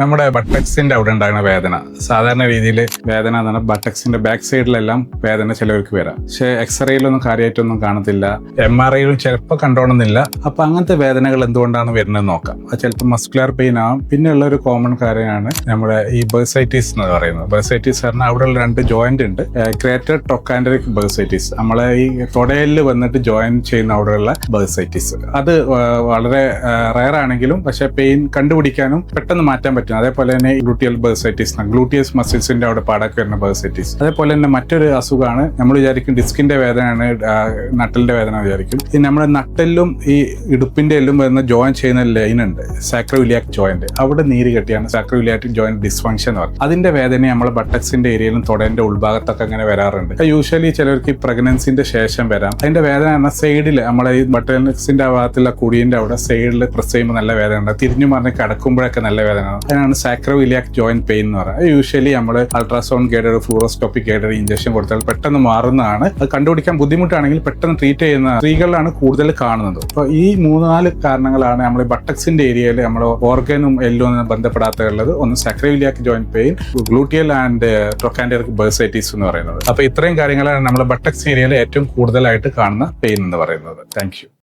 നമ്മുടെ ബട്ടക്സിന്റെ അവിടെ ഉണ്ടാകുന്ന വേദന. സാധാരണ രീതിയിൽ വേദന എന്ന് പറഞ്ഞാൽ ബട്ടക്സിന്റെ ബാക്ക് സൈഡിലെല്ലാം വേദന ചിലവർക്ക് വരാം. പക്ഷേ എക്സ്റേയിലൊന്നും കാര്യമായിട്ടൊന്നും കാണത്തില്ല. എം ആർ ഐയിലും ചിലപ്പോൾ കണ്ടോണമെന്നില്ല അപ്പൊ അങ്ങനത്തെ വേദനകൾ എന്തുകൊണ്ടാണ് വരുന്നത് നോക്കാം. അത് ചിലപ്പോൾ മസ്കുലർ പെയിൻ ആവും. പിന്നെയുള്ള ഒരു കോമൺ കാര്യമാണ് നമ്മുടെ ഈ ബേഴ്സൈറ്റീസ് എന്ന് പറയുന്നത്. ബേഴ്സൈറ്റീസ് പറഞ്ഞാൽ അവിടെയുള്ള രണ്ട് ജോയിന്റ് ഉണ്ട്. ക്രേറ്റർ ടൊക്കാൻഡറിക് ബേഴ്സൈറ്റീസ് നമ്മളെ ഈ തൊടയിൽ വന്നിട്ട് ജോയിൻ ചെയ്യുന്ന അവിടെയുള്ള ബേഴ്സൈറ്റീസ് അത് വളരെ റയർ ആണെങ്കിലും പക്ഷെ പെയിൻ കണ്ടുപിടിക്കാനും പെട്ടെന്ന് മാറ്റാൻ പറ്റും. അതേപോലെ തന്നെ ഗ്ലൂട്ടിയൽ ബേഴ്സൈറ്റിസ് ഗ്ലൂട്ടിയസ് മസിൽസിന്റെ അവിടെ പാടൊക്കെ വരുന്ന ബേഴ്സൈറ്റിസ് അതേപോലെ തന്നെ മറ്റൊരു അസുഖമാണ്. നമ്മൾ വിചാരിക്കും ഡിസ്കിന്റെ വേദനയാണ് നട്ടലിന്റെ വേദന വിചാരിക്കും. ഈ നമ്മുടെ നട്ടലിലും ഈ ഇടുപ്പിന്റെ എല്ലും വരുന്ന ജോയിൻ ചെയ്യുന്ന ലൈൻ ഉണ്ട്. സാക്രോവിലിയാക് ജോയിന്റ് അവിടെ നീര് കെട്ടിയാണ്. സാക്രോവിലിയാറ്റിക് ജോയിന്റ് ഡിസ്ഫങ്ഷൻ എന്ന് പറയും. അതിന്റെ വേദന നമ്മൾ ബട്ടക്സിന്റെ ഏരിയയിലും തൊടേന്റെ ഉൾഭാഗത്തൊക്കെ അങ്ങനെ വരാറുണ്ട്. യൂഷ്വലി ചിലർക്ക് പ്രഗ്നൻസിന്റെ ശേഷം വരാം. അതിന്റെ വേദന പറഞ്ഞാൽ സൈഡിൽ നമ്മളെ ഈ ബട്ടക്സിന്റെ ഭാഗത്തുള്ള കുടിയിന്റെ അവിടെ സൈഡിൽ പ്രസ് ചെയ്യുമ്പോൾ നല്ല വേദന ഉണ്ട് തിരിഞ്ഞു മറിഞ്ഞ് കിടക്കുമ്പോഴൊക്കെ നല്ല വേദന അതിനാണ് സാക്രോവിലിയാക് ജോയിന്റ് പെയിൻ എന്ന് പറയുന്നത്. യൂഷ്വലി നമ്മൾ ultrasound guided fluoroscopic guided injection കൊടുത്താൽ പെട്ടെന്ന് മാറുന്നതാണ്. അത് കണ്ടുപിടിക്കാൻ ബുദ്ധിമുട്ടാണെങ്കിൽ പെട്ടെന്ന് ട്രീറ്റ് ചെയ്യുന്ന സ്ത്രീകളിലാണ് കൂടുതൽ കാണുന്നത്. അപ്പോൾ ഈ മൂന്ന് നാല് കാരണങ്ങളാണ് നമ്മൾ ബട്ടക്സിന്റെ ഏരിയയിൽ നമ്മൾ ഓർഗനും എല്ലും ഒന്നും ബന്ധപ്പെടാത്തുള്ളത് ഒന്ന് sacroiliac joint pain gluteal and trochanteric bursitis എന്ന് പറയുന്നത്. അപ്പോൾ ഇത്രയും കാര്യങ്ങളാണ് നമ്മൾ ബട്ടക്സ് ഏരിയയിൽ ഏറ്റവും കൂടുതലായിട്ട് കാണുന്ന പെയിൻ എന്ന് പറയുന്നത്. താങ്ക്